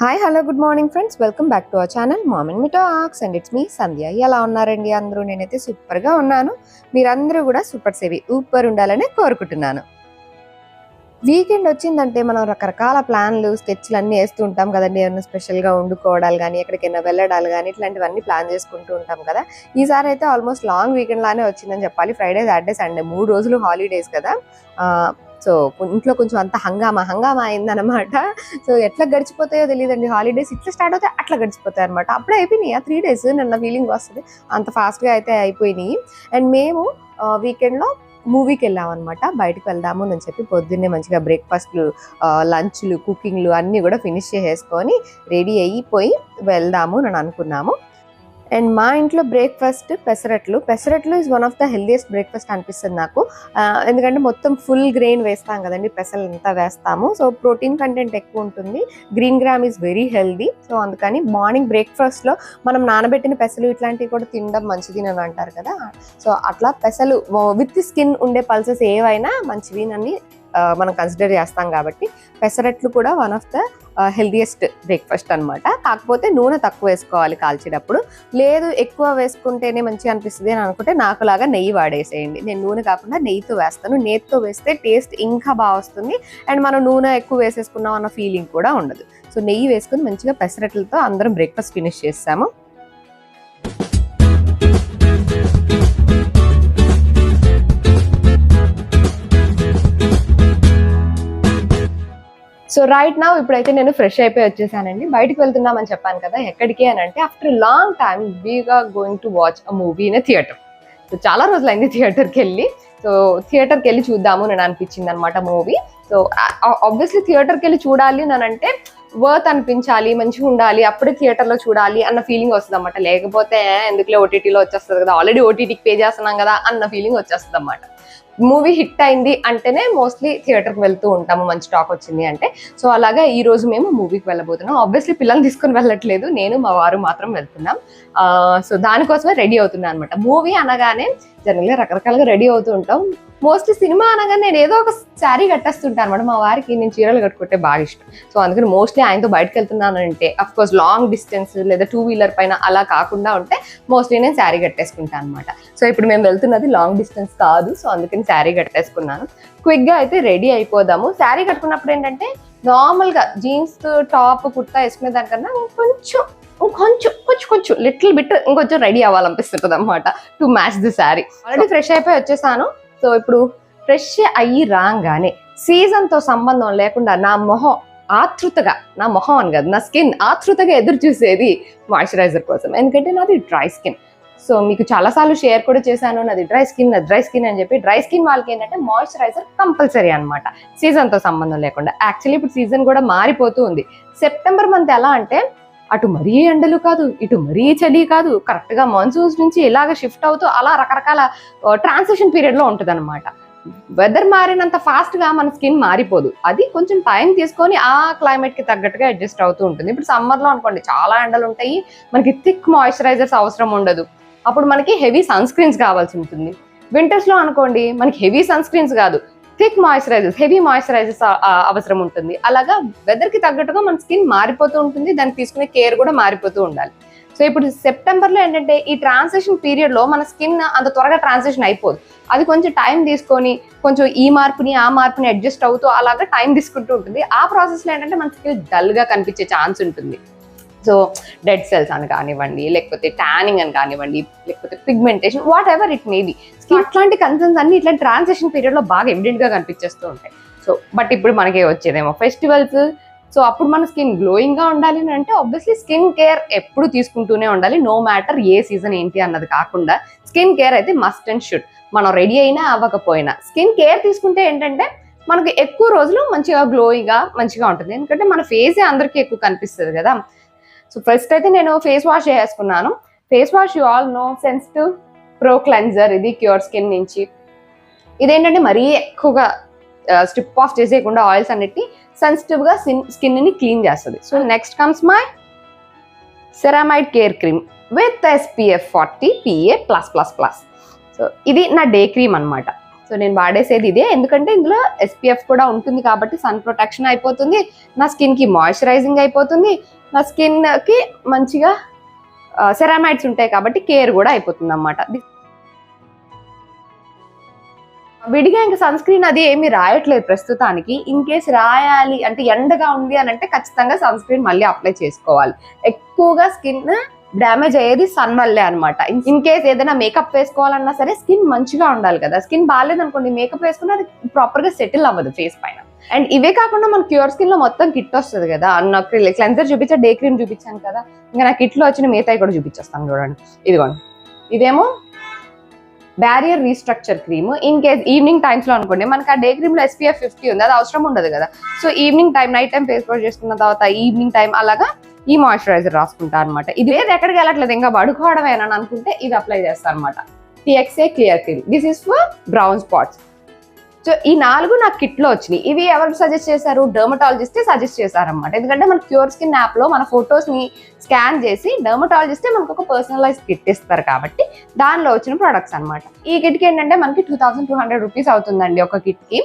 Hi hello good morning friends welcome back to our channel mom in me talks and it's me Sandhya ఎలా ఉన్నారండి అందరూ? నేనైతే సూపర్గా ఉన్నాను. మీరందరూ కూడా సూపర్ సేవి ఊపర్ ఉండాలని కోరుకుంటున్నాను. వీకెండ్ వచ్చిందంటే మనం రకరకాల ప్లాన్లు స్కెచ్లు అన్నీ వేస్తూ ఉంటాం కదండి. ఏమైనా స్పెషల్గా వండుకోవడాలు కానీ ఎక్కడికైనా వెళ్ళడాలు కానీ ఇట్లాంటివన్నీ ప్లాన్ చేసుకుంటూ ఉంటాం కదా. ఈసారి అయితే ఆల్మోస్ట్ లాంగ్ వీకెండ్ లానే వచ్చిందని చెప్పాలి. ఫ్రైడే సాటర్డే సండే మూడు రోజులు హాలిడేస్ కదా. సో ఇంట్లో కొంచెం అంత హంగామా హంగామా అయిందనమాట సో ఎట్లా గడిచిపోతాయో తెలియదండి హాలిడేస్ ఇట్లా స్టార్ట్ అవుతాయి అట్లా గడిచిపోతాయి అనమాట అప్పుడే అయిపోయినాయి. ఆ త్రీ డేస్ నన్న ఫీలింగ్ వస్తుంది. అంత ఫాస్ట్గా అయితే అయిపోయినాయి. అండ్ మేము వీకెండ్లో మూవీకి వెళ్ళాం అనమాట బయటకు వెళ్దాము అని చెప్పి పొద్దున్నే మంచిగా బ్రేక్ఫాస్ట్లు లంచ్లు కుకింగ్లు అన్నీ కూడా ఫినిష్ చేసేసుకొని రెడీ అయిపోయి వెళ్దాము అని అనుకున్నాము. అండ్ మా ఇంట్లో బ్రేక్ఫాస్ట్ పెసరట్లు. పెసరట్లు is one of the healthiest breakfast అనిపిస్తుంది నాకు. ఎందుకంటే మొత్తం ఫుల్ గ్రెయిన్ వేస్తాం కదండి పెసలు అంతా వేస్తాము. సో ప్రోటీన్ కంటెంట్ ఎక్కువ ఉంటుంది. Green gram is very healthy so అందుకని మార్నింగ్ బ్రేక్ఫాస్ట్లో మనం నానబెట్టిన పెసలు ఇట్లాంటివి కూడా తినడం మంచిది అని అంటారు కదా. సో అట్లా పెసలు విత్ స్కిన్ ఉండే పల్సెస్ ఏవైనా మంచివి అని మనం కన్సిడర్ చేస్తాం కాబట్టి పెసరట్లు కూడా one of the healthiest breakfast అనమాట కాకపోతే నూనె తక్కువ వేసుకోవాలి కాల్చేటప్పుడు. లేదు ఎక్కువ వేసుకుంటేనే మంచిగా అనిపిస్తుంది అని అనుకుంటే నాకులాగా నెయ్యి వాడేసేయండి. నేను నూనె కాకుండా నెయ్యితో వేస్తాను. నెయ్యితో వేస్తే టేస్ట్ ఇంకా బాగా వస్తుంది. అండ్ మనం నూనె ఎక్కువ వేసేసుకున్నాం అన్న ఫీలింగ్ కూడా ఉండదు. సో నెయ్యి వేసుకుని మంచిగా పెసరట్లతో అందరం బ్రేక్ఫాస్ట్ ఫినిష్ చేస్తాము సో రైట్ నా ఇప్పుడైతే నేను ఫ్రెష్ అయిపోయి వచ్చేసానండి. బయటకు వెళ్తున్నామని చెప్పాను కదా ఎక్కడికి అని అంటే after long time we are going to watch a movie in theatre so చాలా రోజులైంది థియేటర్కి వెళ్ళి. సో థియేటర్కి వెళ్ళి చూద్దాము నేను అనిపించింది అనమాట మూవీ సో ఆబ్వియస్లీ థియేటర్కి వెళ్ళి చూడాలి అని అంటే వర్త్ అనిపించాలి మంచిగా ఉండాలి అప్పుడే థియేటర్లో చూడాలి అన్న ఫీలింగ్ వస్తుంది అనమాట లేకపోతే ఎందుకులే ఓటీటీలో వచ్చేస్తుంది కదా ఆల్రెడీ ఓటీటీకి పే చేస్తున్నాం కదా అన్న ఫీలింగ్ వచ్చేస్తుంది అనమాట మూవీ హిట్ అయింది అంటేనే మోస్ట్లీ థియేటర్కి వెళ్తూ ఉంటాము మంచి టాక్ వచ్చింది అంటే. సో అలాగా ఈ రోజు మేము మూవీకి వెళ్ళబోతున్నాం. ఆబ్వియస్లీ పిల్లల్ని తీసుకొని వెళ్ళట్లేదు. నేను మా వారు మాత్రం వెళ్తున్నాం. Uh, సో దానికోసమే రెడీ అవుతున్నాను అనమాట మూవీ అనగానే జనరల్గా రకరకాలుగా రెడీ అవుతూ ఉంటాం. మోస్ట్లీ సినిమా అనగానే నేను ఏదో ఒక శారీ కట్టేస్తుంటాను అనమాట. మా వారికి నేను చీరలు కట్టుకుంటే బాగా ఇష్టం. సో అందుకని మోస్ట్లీ ఆయనతో బయటకు వెళ్తున్నాను అంటే అఫ్ కోర్స్ లాంగ్ డిస్టెన్స్ లేదా టూ వీలర్ పైన అలా కాకుండా ఉంటే మోస్ట్లీ నేను శారీ కట్టేసుకుంటాను అనమాట. సో ఇప్పుడు మేము వెళ్తున్నది లాంగ్ డిస్టెన్స్ కాదు. సో అందుకని శారీ కట్టేసుకున్నాను. క్విక్గా అయితే రెడీ అయిపోదాము. శారీ కట్టుకున్నప్పుడు ఏంటంటే నార్మల్గా జీన్స్ టాప్ కుర్తా వేసుకునే దానికన్నా కొంచెం కొంచెం కొంచెం కొంచెం లిటిల్ బిట్ ఇంకొంచెం రెడీ అవ్వాలనిపిస్తుంటుంది అనమాట to match the sari already fresh అయిపోయి వచ్చేసాను. సో ఇప్పుడు ఫ్రెష్ అయ్యి రాగానే సీజన్తో సంబంధం లేకుండా నా మొహం ఆతృతగా నా మొహం అని కాదు నా స్కిన్ ఆతృతగా ఎదురు చూసేది మాయిశ్చరైజర్ కోసం. ఎందుకంటే నాది డ్రై స్కిన్ సో మీకు చాలాసార్లు షేర్ కూడా చేశాను నాది డ్రై స్కిన్ నాది డ్రై స్కిన్ అని చెప్పి డ్రై స్కిన్ వాళ్ళకి ఏంటంటే మాయిశ్చరైజర్ కంపల్సరీ అనమాట సీజన్తో సంబంధం లేకుండా. యాక్చువల్లీ ఇప్పుడు సీజన్ కూడా మారిపోతూ ఉంది. సెప్టెంబర్ మంత్ ఎలా అంటే అటు మరీ ఎండలు కాదు ఇటు మరీ చలి కాదు. కరెక్ట్గా మాన్సూన్స్ నుంచి ఇలాగ షిఫ్ట్ అవుతూ అలా రకరకాల ట్రాన్సిషన్ పీరియడ్లో ఉంటుంది అనమాట వెదర్ మారినంత ఫాస్ట్గా మన స్కిన్ మారిపోదు. అది కొంచెం టైం తీసుకొని ఆ క్లైమేట్కి తగ్గట్టుగా అడ్జస్ట్ అవుతూ ఉంటుంది. ఇప్పుడు సమ్మర్లో అనుకోండి చాలా ఎండలు ఉంటాయి. మనకి థిక్ మాయిశ్చరైజర్స్ అవసరం ఉండదు. అప్పుడు మనకి హెవీ సన్ స్క్రీన్స్ కావాల్సి ఉంటుంది. వింటర్స్లో అనుకోండి మనకి హెవీ సన్ స్క్రీన్స్ కాదు. థిక్ మాయిశ్చరైజర్స్ హెవీ మాయిశ్చరైజర్స్ అవసరం ఉంటుంది. అలాగా వెదర్కి తగ్గట్టుగా మన స్కిన్ మారిపోతూ ఉంటుంది దానికి తీసుకునే కేర్ కూడా మారిపోతూ ఉండాలి. సో ఇప్పుడు సెప్టెంబర్లో ఏంటంటే ఈ ట్రాన్సిషన్ పీరియడ్లో మన స్కిన్ అంత త్వరగా ట్రాన్సిషన్ అయిపోదు. అది కొంచెం టైం తీసుకొని కొంచెం ఈ మార్పుని ఆ మార్పుని అడ్జస్ట్ అవుతూ అలాగా టైం తీసుకుంటూ ఉంటుంది. ఆ ప్రాసెస్లో ఏంటంటే మన స్కిన్ డల్గా కనిపించే ఛాన్స్ ఉంటుంది. సో డెడ్ సెల్స్ అని కానివ్వండి లేకపోతే ట్యానింగ్ అని కానివ్వండి లేకపోతే pigmentation whatever it maybe skin అట్లాంటి కన్సర్న్స్ అన్ని ఇట్లా ట్రాన్సిషన్ పీరియడ్లో బాగా ఎవిడెంట్గా కనిపించేస్తూ ఉంటాయి. సో బట్ ఇప్పుడు మనకి వచ్చేదేమో ఫెస్టివల్స్ సో అప్పుడు మన స్కిన్ గ్లోయింగ్గా ఉండాలి అని అంటే ఆబ్వియస్లీ స్కిన్ కేర్ ఎప్పుడు తీసుకుంటూనే ఉండాలి. నో మ్యాటర్ ఏ సీజన్ ఏంటి అన్నది కాకుండా స్కిన్ కేర్ అయితే మస్ట్ అండ్ షుడ్ మనం రెడీ అయినా అవ్వకపోయినా. స్కిన్ కేర్ తీసుకుంటే ఏంటంటే మనకి ఎక్కువ రోజులు మంచిగా గ్లోయింగ్గా మంచిగా ఉంటుంది. ఎందుకంటే మన ఫేసే అందరికీ ఎక్కువ కనిపిస్తుంది కదా. సో ఫస్ట్ అయితే నేను ఫేస్ వాష్ చేసుకున్నాను face wash you all know sensitive pro cleanser ఇది క్యూర్ స్కిన్ నుంచి. ఇదేంటంటే మరీ ఎక్కువగా స్ట్రిప్ ఆఫ్ చేసేయకుండా ఆయిల్స్ అన్నిటి సెన్సిటివ్గా స్కిన్ని క్లీన్ చేస్తుంది. So next comes my ceramide care cream with SPF forty PA plus plus plus so ఇది నా డే క్రీమ్ అనమాట సో నేను వాడేసేది ఇదే. ఎందుకంటే ఇందులో ఎస్పీఎఫ్ కూడా ఉంటుంది కాబట్టి సన్ ప్రొటెక్షన్ అయిపోతుంది నా స్కిన్కి మాయిశ్చరైజింగ్ అయిపోతుంది నా స్కిన్కి మంచిగా సెరామైడ్స్ ఉంటాయి కాబట్టి కేర్ కూడా అయిపోతుంది అన్నమాట విడిగా ఇంకా సన్ స్క్రీన్ అది ఏమి రాయట్లేదు ప్రస్తుతానికి. ఇన్ కేస్ రాయాలి అంటే ఎండగా ఉంది అని అంటే ఖచ్చితంగా సన్ స్క్రీన్ మళ్ళీ అప్లై చేసుకోవాలి. ఎక్కువగా స్కిన్ డ్యామేజ్ అయ్యేది సన్ వల్లే అనమాట ఇన్ కేస్ ఏదైనా మేకప్ వేసుకోవాలన్నా సరే స్కిన్ మంచిగా ఉండాలి కదా. స్కిన్ బాగాలేదు అనుకోండి మేకప్ వేసుకుని అది ప్రాపర్గా సెటిల్ అవ్వదు ఫేస్ పైన. అండ్ ఇవే కాకుండా మన క్యూర్ స్కిన్లో మొత్తం కిట్ వస్తుంది కదా. నాకు క్లెన్సర్ చూపించా డే క్రీమ్ చూపించాను కదా. ఇంకా నా కిట్లో వచ్చిన మిగతాయి కూడా చూపించేస్తాను చూడండి. ఇదిగోండి. ఇదేమో barrier restructure cream. In case evening టైమ్స్లో అనుకోండి మనకి ఆ డే క్రీమ్లో ఎస్పీఎఫ్ ఫిఫ్టీ ఉంది అది అవసరం ఉండదు కదా. So evening time night time face wash చేసుకున్న తర్వాత ఈవినింగ్ టైం అలాగా ఈ మాయిశ్చరైజర్ రాసుకుంటా అనమాట ఇది ఏది ఎక్కడికి వెళ్ళట్లేదు ఇంకా పడుకోవడమేనా అని అనుకుంటే ఇది అప్లై చేస్తాను అనమాట TXA clear cream this is for brown spots so ఈ నాలుగు నాకు కిట్లో వచ్చినాయి. ఇవి ఎవరు సజెస్ట్ చేశారు? డర్మటాలజిస్టే సజెస్ట్ చేశారనమాట ఎందుకంటే మన క్యూర్ స్కిన్ యాప్లో మన ఫొటోస్ని స్కాన్ చేసి డర్మటాలజిస్టే మనకు ఒక పర్సనలైజ్ కిట్ ఇస్తారు కాబట్టి దానిలో వచ్చిన ప్రొడక్ట్స్ అన్నమాట. ఈ కిట్కి ఏంటంటే మనకి two thousand two hundred rupees అవుతుందండి ఒక కిట్కి.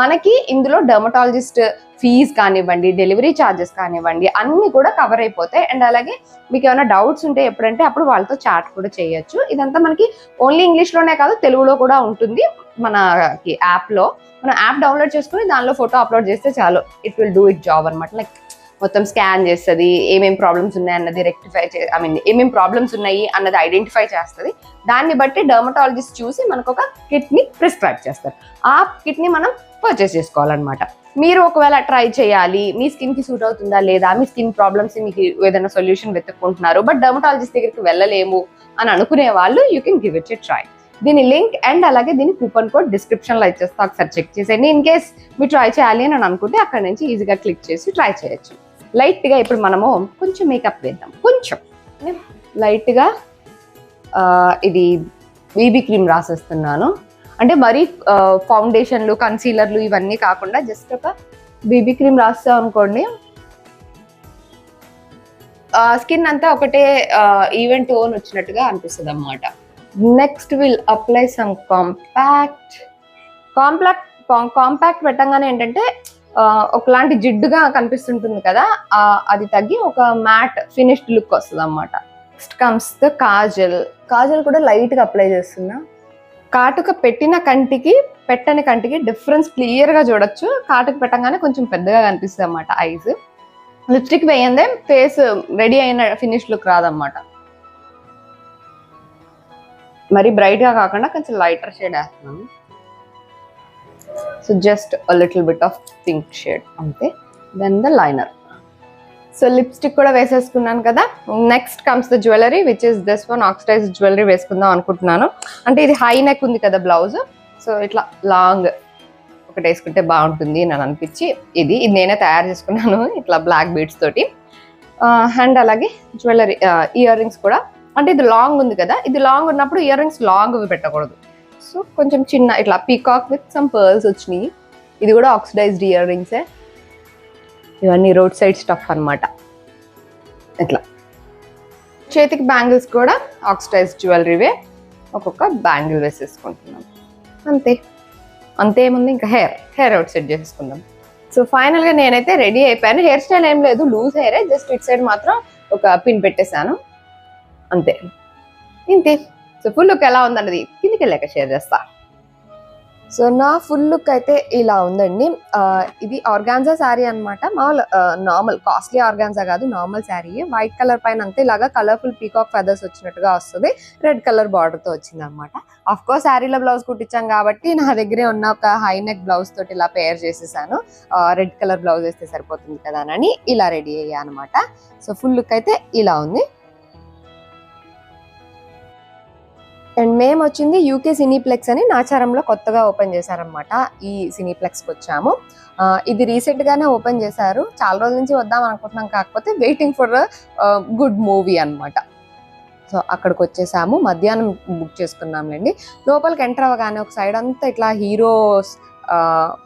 మనకి ఇందులో డర్మటాలజిస్ట్ ఫీజ్ కానివ్వండి డెలివరీ ఛార్జెస్ కానివ్వండి అన్ని కూడా కవర్ అయిపోతాయి. అండ్ అలాగే మీకు ఏమైనా డౌట్స్ ఉంటే ఎప్పుడంటే అప్పుడు వాళ్ళతో చాట్ కూడా చేయొచ్చు. ఇదంతా మనకి ఓన్లీ ఇంగ్లీష్లోనే కాదు తెలుగులో కూడా ఉంటుంది. మనకి యాప్లో మనం యాప్ డౌన్లోడ్ చేసుకుని దానిలో ఫోటో అప్లోడ్ చేస్తే చాలు. It will do it job అనమాట లైక్ మొత్తం స్కాన్ చేస్తుంది ఏమేమి ప్రాబ్లమ్స్ ఉన్నాయి అన్నది రెక్టిఫై చే ఐ మీన్ ఏమేమి ప్రాబ్లమ్స్ ఉన్నాయి అన్నది ఐడెంటిఫై చేస్తుంది. దాన్ని బట్టి డర్మటాలజిస్ట్ చూసి మనకు ఒక కిట్ని ప్రిస్క్రైబ్ చేస్తారు. ఆ కిట్ని మనం పర్చేస్ చేసుకోవాలన్నమాట. మీరు ఒకవేళ ట్రై చేయాలి మీ స్కిన్కి సూట్ అవుతుందా లేదా మీ స్కిన్ ప్రాబ్లమ్స్ మీకు ఏదైనా సొల్యూషన్ వెతుక్కుంటున్నారు బట్ డర్మటాలజిస్ట్ దగ్గరికి వెళ్ళలేము అని అనుకునే వాళ్ళు you can give it a try దీని లింక్ అండ్ అలాగే దీని కూపన్ కోడ్ డిస్క్రిప్షన్లో ఇచ్చేస్తా. ఒకసారి చెక్ చేసేయండి. ఇన్ కేస్ మీరు ట్రై చేయాలి అని అనుకుంటే అక్కడ నుంచి ఈజీగా క్లిక్ చేసి ట్రై చేయొచ్చు. లైట్గా ఇప్పుడు మనము కొంచెం మేకప్ వేద్దాం. కొంచెం. లైట్గా ఇది బీబీ క్రీమ్ రాసేస్తున్నాను. అంటే మరీ ఫౌండేషన్లు కన్సీలర్లు ఇవన్నీ కాకుండా జస్ట్ ఒక బీబీ క్రీమ్ రాస్తాం అనుకోండి. స్కిన్ అంతా ఒకటే ఈవెంట్ ఓన్ వచ్చినట్టుగా అనిపిస్తుంది అన్నమాట next will apply some compact compact compact పెట్టంగానే ఏంటంటే ఒకలాంటి జిడ్డుగా కనిపిస్తుంటుంది కదా అది తగ్గి ఒక మ్యాట్ ఫినిష్డ్ లుక్ వస్తుంది అనమాట next comes the kajal. Kajal కూడా లైట్గా అప్లై చేస్తున్నా. కాటుక పెట్టిన కంటికి పెట్టని కంటికి డిఫరెన్స్ క్లియర్గా చూడొచ్చు. కాటుక పెట్టగానే కొంచెం పెద్దగా కనిపిస్తుంది అన్నమాట ఐస్ లిప్స్టిక్ వేయందే ఫేస్ రెడీ అయిన ఫినిష్ లుక్ రాదన్నమాట. మరి బ్రైట్గా కాకుండా కొంచెం లైటర్ షేడ్ వేస్తున్నాను. So just little bit of pink shade అంతే. Then the liner so lipstick కూడా వేసేసుకున్నాను కదా. Next comes the jewellery which is this one oxidise jewellery వేసుకుందాం అనుకుంటున్నాను. అంటే ఇది హై నెక్ ఉంది కదా బ్లౌజ్ సో ఇట్లా లాంగ్ ఒకటి వేసుకుంటే బాగుంటుంది అని అనిపించి ఇది ఇది నేనే తయారు చేసుకున్నాను ఇట్లా బ్లాక్ బీడ్స్ తోటి. Uh, అండ్ అలాగే జ్యువెలరీ ఇయర్ రింగ్స్ కూడా అంటే ఇది లాంగ్ ఉంది కదా ఇది లాంగ్ ఉన్నప్పుడు ఇయర్ రింగ్స్ లాంగ్ పెట్టకూడదు. సో కొంచెం చిన్న ఇట్లా పీకాక్ విత్ సమ్ పర్ల్స్ వచ్చినాయి. ఇది కూడా ఆక్సిడైజ్డ్ ఇయర్ రింగ్సే ఇవన్నీ రోడ్ సైడ్ స్టఫ్ అన్నమాట. ఇట్లా. చేతికి బ్యాంగిల్స్ కూడా ఆక్సిడైజ్ జ్యువెలరీవే ఒక్కొక్క బ్యాంగిల్ వేసేసుకుంటున్నాం. అంతే. అంతేముంది ఇంకా హెయిర్ హెయిర్ అవుట్ సెట్ చేసేసుకుందాం. సో ఫైనల్గా నేనైతే రెడీ అయిపోయాను. హెయిర్ స్టైల్ ఏం లేదు లూజ్ హెయిరే జస్ట్ ఇట్ సైడ్ మాత్రం ఒక పిన్ పెట్టేశాను. అంతే. ఇంతే సో ఫుల్ లుక్ ఎలా ఉందన్నది కిందికి వెళ్ళాక షేర్ చేస్తా. సో నా ఫుల్ లుక్ అయితే ఇలా ఉందండి. ఇది ఆర్గాన్జా శారీ అనమాట మామూలు నార్మల్ కాస్ట్లీ ఆర్గాన్జా కాదు నార్మల్ శారీ వైట్ కలర్ పైన అంతే ఇలాగా కలర్ఫుల్ పీకాక్ ఫెదర్స్ వచ్చినట్టుగా వస్తుంది. రెడ్ కలర్ బార్డర్తో వచ్చింది అనమాట అఫ్ కోర్స్ శారీలో బ్లౌజ్ కుట్టించాం కాబట్టి నా దగ్గరే ఉన్న ఒక హై నెక్ బ్లౌజ్ తోటి ఇలా పేర్ చేసేసాను. రెడ్ కలర్ బ్లౌజ్ వేస్తే సరిపోతుంది కదా అని ఇలా రెడీ అయ్యా అనమాట సో ఫుల్ లుక్ అయితే ఇలా ఉంది. అండ్ మేము వచ్చింది యూకే సినీప్లెక్స్ అని నాచారంలో కొత్తగా ఓపెన్ చేశారనమాట ఈ సినీప్లెక్స్కి వచ్చాము ఇది రీసెంట్గానే ఓపెన్ చేశారు. చాలా రోజుల నుంచి వద్దాం అనుకుంటున్నాం కాకపోతే వెయిటింగ్ ఫర్ గుడ్ మూవీ అన్నమాట. సో అక్కడికి వచ్చేసాము మధ్యాహ్నం బుక్ చేసుకున్నాంలేండి. లోపలికి ఎంటర్ అవ్వగానే ఒక సైడ్ అంతా ఇట్లా హీరోస్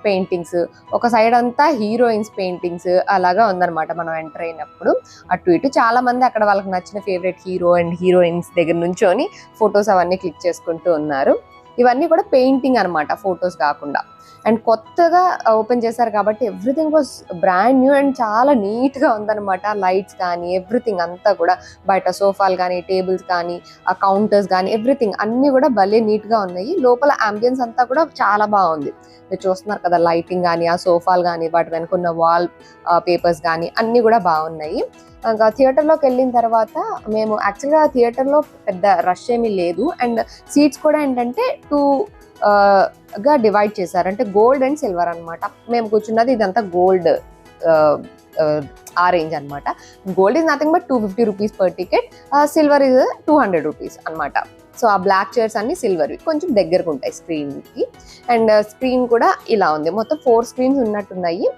పెయింటింగ్స్ ఒక సైడ్ అంతా హీరోయిన్స్ పెయింటింగ్స్ అలాగా ఉందన్నమాట మనం ఎంటర్ అయినప్పుడు. అటు ఇటు చాలా మంది అక్కడ వాళ్ళకి నచ్చిన ఫేవరెట్ హీరో అండ్ హీరోయిన్స్ దగ్గర నుంచొని ఫొటోస్ అవన్నీ క్లిక్ చేసుకుంటూ ఉన్నారు. ఇవన్నీ కూడా పెయింటింగ్ అనమాట ఫొటోస్ కాకుండా. అండ్ కొత్తగా ఓపెన్ చేశారు కాబట్టి everything was brand new and చాలా నీట్గా ఉందన్నమాట. లైట్స్ కానీ ఎవ్రీథింగ్ అంతా కూడా బయట సోఫాలు కానీ టేబుల్స్ కానీ ఆ కౌంటర్స్ కానీ ఎవ్రీథింగ్ అన్నీ కూడా భలే నీట్గా ఉన్నాయి. లోపల అంబియన్స్ అంతా కూడా చాలా బాగుంది. మీరు చూస్తున్నారు కదా లైటింగ్ కానీ ఆ సోఫాలు కానీ వాటి వెనుకున్న వాల్ పేపర్స్ కానీ అన్నీ కూడా బాగున్నాయి. ఇంకా థియేటర్లోకి వెళ్ళిన తర్వాత మేము యాక్చువల్గా థియేటర్లో పెద్ద రష్ ఏమీ లేదు. అండ్ సీట్స్ కూడా ఏంటంటే టూ గా డివైడ్ చేశారు. అంటే గోల్డ్ అండ్ సిల్వర్ అనమాట మేము కూర్చున్నది ఇదంతా గోల్డ్ ఆ రేంజ్ అనమాట gold is nothing but two fifty rupees per ticket silver is two hundred rupees అనమాట సో ఆ బ్లాక్ చైర్స్ అన్ని సిల్వర్వి కొంచెం దగ్గరకు ఉంటాయి స్క్రీన్కి అండ్ స్క్రీన్ కూడా ఇలా ఉంది. మొత్తం ఫోర్ స్క్రీన్స్ ఉన్నట్టున్నాయి.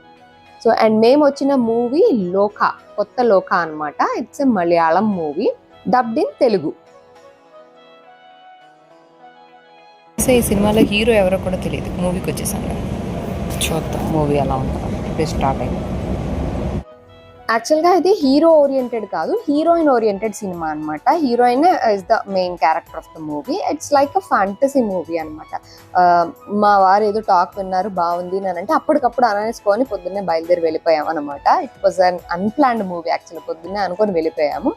సో అండ్ మేము వచ్చిన మూవీ లోకా కొత్త లోకా అన్నమాట. It's a Malayalam movie dubbed in Telugu so ఈ సినిమాలో హీరో ఎవరో కూడా తెలియదు. మూవీకి వచ్చేసాను. చూద్దాం. మూవీ ఎలా ఉంటుందో. ఇప్పుడు స్టార్ట్ అయింది. యాక్చువల్గా ఇది హీరో ఓరియంటెడ్ కాదు హీరోయిన్ ఓరియంటెడ్ సినిమా అనమాట heroine is the main character of the movie it's like a fantasy movie అనమాట మా వారు ఏదో టాక్ విన్నారు బాగుంది అని అంటే అప్పటికప్పుడు అనేసుకొని పొద్దున్నే బయలుదేరి వెళ్ళిపోయాం అనమాట it was un unplanned movie actually పొద్దున్నే అనుకొని వెళ్ళిపోయాము.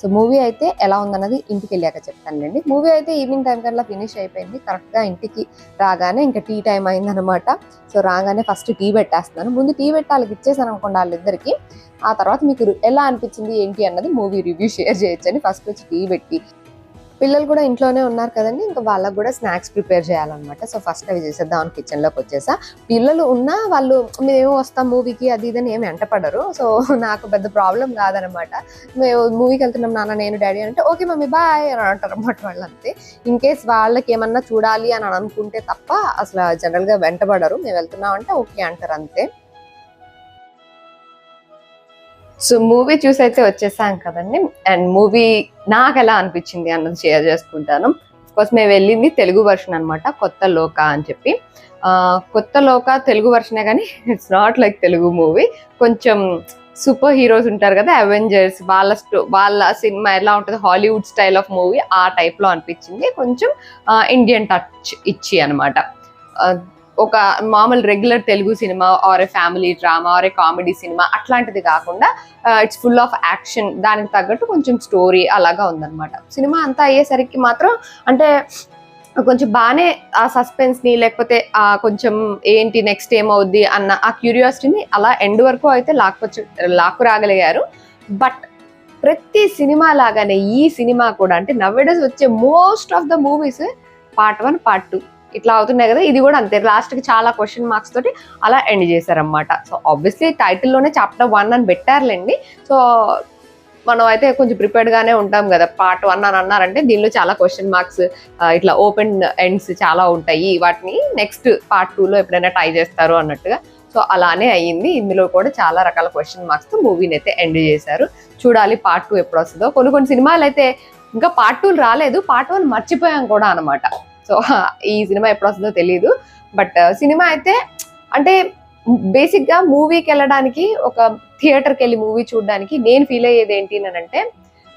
సో మూవీ అయితే ఎలా ఉందన్నది ఇంటికి వెళ్ళాక చెప్తానులేండి మూవీ అయితే ఈవినింగ్ టైం కల్లా ఫినిష్ అయిపోయింది. కరెక్ట్గా ఇంటికి రాగానే ఇంకా టీ టైం అయిందనమాట సో రాగానే ఫస్ట్ టీ పెట్టేస్తున్నాను. ముందు టీ పెట్టి వాళ్ళకి ఇచ్చేసాను అనుకోండి వాళ్ళిద్దరికి. ఆ తర్వాత మీకు ఎలా అనిపించింది ఏంటి అన్నది మూవీ రివ్యూ షేర్ చేయొచ్చని ఫస్ట్ వచ్చి టీ పెట్టి పిల్లలు కూడా ఇంట్లోనే ఉన్నారు కదండి. ఇంకా వాళ్ళకి కూడా స్నాక్స్ ప్రిపేర్ చేయాలన్నమాట. సో ఫస్ట్ అవి చేసేద్దామని కిచెన్లోకి వచ్చేసా. పిల్లలు ఉన్నా వాళ్ళు మేము వస్తాం మూవీకి అది ఇదని ఏమి వెంటపడరు. సో నాకు పెద్ద ప్రాబ్లం కాదనమాట. మేము మూవీకి వెళ్తున్నాం నాన్న నేను డాడీ అంటే ఓకే మమ్మీ బాయ్ అని అంటారు అన్నమాట వాళ్ళు అంతే ఇన్ కేస్ వాళ్ళకి ఏమన్నా చూడాలి అని అనుకుంటే తప్ప అసలు జనరల్గా వెంటపడరు. మేము వెళ్తున్నాం అంటే ఓకే అంటారు అంతే. సో మూవీ చూసి అయితే వచ్చేసాం కదండి. అండ్ మూవీ నాకు ఎలా అనిపించింది అన్నది షేర్ చేసుకుంటాను. కోర్స్ మేము వెళ్ళింది తెలుగు వర్షన్ అనమాట కొత్త లోక అని చెప్పి. కొత్త లోక తెలుగు వర్షనే కానీ it's not like Telugu movie కొంచెం సూపర్ హీరోస్ ఉంటారు కదా అవెంజర్స్ వాళ్ళ స్టో వాళ్ళ సినిమా ఎలా ఉంటుంది హాలీవుడ్ స్టైల్ ఆఫ్ మూవీ ఆ టైప్లో అనిపించింది. కొంచెం ఇండియన్ టచ్ ఇచ్చి అనమాట ఒక మామూలు regular Telugu cinema or a family drama or a comedy cinema అట్లాంటిది కాకుండా ఇట్స్ ఫుల్ ఆఫ్ యాక్షన్ దానికి తగ్గట్టు కొంచెం స్టోరీ అలాగా ఉందన్నమాట. సినిమా అంతా అయ్యేసరికి మాత్రం అంటే కొంచెం బాగానే ఆ సస్పెన్స్ని లేకపోతే ఆ కొంచెం ఏంటి నెక్స్ట్ ఏమవుద్ది అన్న ఆ క్యూరియాసిటీని అలా ఎండ్ వరకు అయితే లాక్కొచ్చు లాక్కు రాగలిగారు బట్ ప్రతి సినిమా లాగానే ఈ సినిమా కూడా అంటే నవ్వేడస్ వచ్చే most of the movies part one part two ఇట్లా అవుతున్నాయి కదా ఇది కూడా అంతే. లాస్ట్కి చాలా క్వశ్చన్ మార్క్స్ తోటి అలా ఎండ్ చేశారనమాట సో ఆబ్వియస్లీ టైటిల్లోనే చాప్టర్ వన్ అని పెట్టారులేండి. సో మనం అయితే కొంచెం ప్రిపేర్డ్గానే ఉంటాం కదా. పార్ట్ వన్ అని అన్నారంటే దీనిలో చాలా క్వశ్చన్ మార్క్స్ ఇట్లా ఓపెన్ ఎండ్స్ చాలా ఉంటాయి. వాటిని నెక్స్ట్ పార్ట్ టూలో ఎప్పుడైనా ట్రై చేస్తారు అన్నట్టుగా. సో అలానే అయ్యింది. ఇందులో కూడా చాలా రకాల క్వశ్చన్ మార్క్స్తో మూవీని అయితే ఎండ్ చేశారు. చూడాలి పార్ట్ టూ ఎప్పుడు వస్తుందో. కొన్ని కొన్ని సినిమాలు అయితే ఇంకా పార్ట్ టూలు రాలేదు. పార్ట్ వన్ మర్చిపోయాం కూడా అనమాట సో ఈ సినిమా ఎప్పుడు వస్తుందో తెలియదు బట్ సినిమా అయితే అంటే బేసిక్గా మూవీకి వెళ్ళడానికి ఒక థియేటర్కి వెళ్ళి మూవీ చూడడానికి నేను ఫీల్ అయ్యేది ఏంటి అని అంటే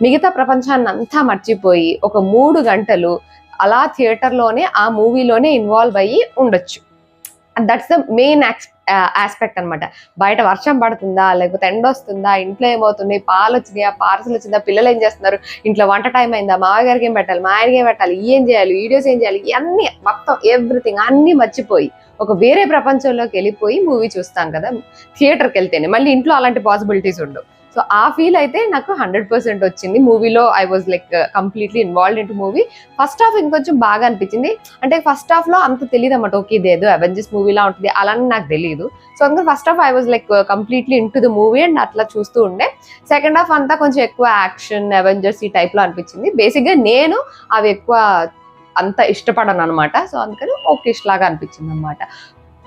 మిగతా ప్రపంచాన్ని అంతా మర్చిపోయి ఒక మూడు గంటలు అలా థియేటర్లోనే ఆ మూవీలోనే ఇన్వాల్వ్ అయ్యి ఉండొచ్చు. దట్స్ ద మెయిన్ ఆస్పెక్ట్ అన్నమాట. బయట వర్షం పడుతుందా లేకపోతే ఎండ వస్తుందా ఇంట్లో ఏమవుతుంది పాలు వచ్చినాయా పార్సల్ వచ్చిందా పిల్లలు ఏం చేస్తున్నారు ఇంట్లో వంట టైం అయిందా మామగారికి ఏం పెట్టాలి మా ఆయనకి ఏం పెట్టాలి ఏం చేయాలి వీడియోస్ ఏం చేయాలి ఇవన్నీ మొత్తం ఎవ్రీథింగ్ అన్ని మర్చిపోయి ఒక వేరే ప్రపంచంలోకి వెళ్ళిపోయి మూవీ చూస్తాం కదా థియేటర్కి వెళ్తేనే. మళ్ళీ ఇంట్లో అలాంటి పాసిబిలిటీస్ ఉండవు. సో ఆ ఫీల్ అయితే నాకు హండ్రెడ్ పర్సెంట్ వచ్చింది. మూవీలో I was like completely involve in movie first half ఇంకొంచెం బాగా అనిపించింది. అంటే ఫస్ట్ హాఫ్లో అంత తెలియదు అన్నమాట ఓకే ఇదేదో అవెంజర్స్ మూవీలా ఉంటుంది. అలానే నాకు తెలియదు సో అందుకని first half I was like completely into the movie and అట్లా చూస్తూ ఉండే. సెకండ్ హాఫ్ అంతా కొంచెం ఎక్కువ యాక్షన్ అవెంజర్స్ ఈ టైప్లో అనిపించింది. బేసిక్గా నేను అవి ఎక్కువ అంత ఇష్టపడను అనమాట సో అందుకని ఓకే లాగా అనిపించింది అనమాట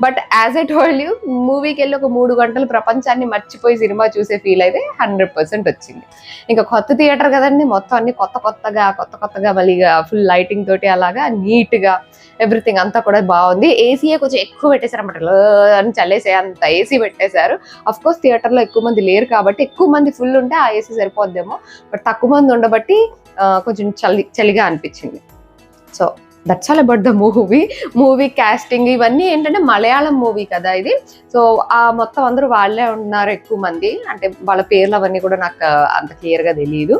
but as at told you మూవీకి వెళ్ళి ఒక మూడు గంటలు ప్రపంచాన్ని మర్చిపోయి సినిమా చూసే ఫీల్ అయితే హండ్రెడ్ పర్సెంట్ వచ్చింది. ఇంకా కొత్త థియేటర్ కదండి మొత్తం అన్ని కొత్త కొత్తగా కొత్త కొత్తగా మళ్ళీ ఫుల్ లైటింగ్ తోటి అలాగా నీట్గా ఎవ్రీథింగ్ అంతా కూడా బాగుంది. ఏసీయే కొంచెం ఎక్కువ పెట్టేశారు అన్నమాట. అని చల్లేసే అంత ఏసీ పెట్టేశారు. అఫ్ కోర్స్ ఎక్కువ మంది లేరు కాబట్టి ఎక్కువ మంది ఫుల్ ఉంటే ఆ ఏసీ సరిపోద్దేమో. బట్ తక్కువ మంది ఉండబట్టి కొంచెం చలి చలిగా అనిపించింది. So that's all about the movie movie casting ఇవన్నీ ఏంటంటే మలయాళం మూవీ కదా ఇది. సో ఆ మొత్తం అందరూ వాళ్ళే ఉన్నారు ఎక్కువ మంది. అంటే వాళ్ళ పేర్లు అవన్నీ కూడా నాకు uh, అంత క్లియర్గా తెలియదు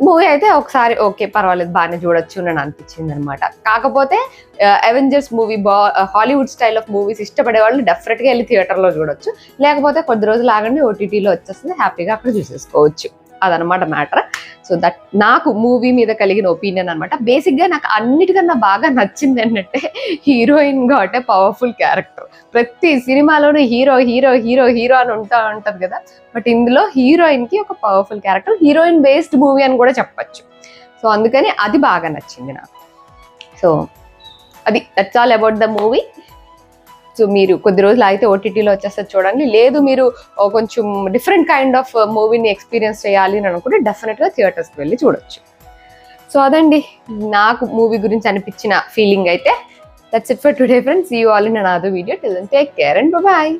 మూవీ అయితే ఒకసారి ఓకే పర్వాలేదు బాగానే చూడొచ్చు అని అనిపించింది అనమాట కాకపోతే uh, అవెంజర్స్ మూవీ బా హాలీవుడ్ స్టైల్ ఆఫ్ మూవీస్ ఇష్టపడే వాళ్ళు డెఫినెట్గా వెళ్ళి థియేటర్లో చూడొచ్చు. లేకపోతే కొద్ది రోజులు ఆగండి ఓటీటీలో వచ్చేస్తుంది హ్యాపీగా అక్కడ చూసేసుకోవచ్చు. అదనమాట మ్యాటర్. సో దట్ నాకు మూవీ మీద కలిగిన ఒపీనియన్ అనమాట బేసిక్గా నాకు అన్నిటికన్నా బాగా నచ్చింది ఏంటంటే హీరోయిన్ అంటే పవర్ఫుల్ క్యారెక్టర్. ప్రతి సినిమాలోనూ హీరో హీరో హీరో హీరో అని ఉంటా ఉంటుంది కదా. బట్ ఇందులో హీరోయిన్కి ఒక powerful character heroine based movie అని కూడా చెప్పచ్చు. సో అందుకని అది బాగా నచ్చింది నాకు. సో అది that's all about the movie so మీరు కొద్ది రోజులు అయితే ఓటీటీలో వచ్చేస్తుంది చూడండి. లేదు మీరు కొంచెం డిఫరెంట్ కైండ్ ఆఫ్ మూవీని ఎక్స్పీరియన్స్ చేయాలి అని అనుకుంటే డెఫినెట్గా థియేటర్స్కి వెళ్ళి చూడొచ్చు. సో అదండి. నాకు మూవీ గురించి అనిపించిన ఫీలింగ్ అయితే. That's it for today friends you all in another video till take care and bye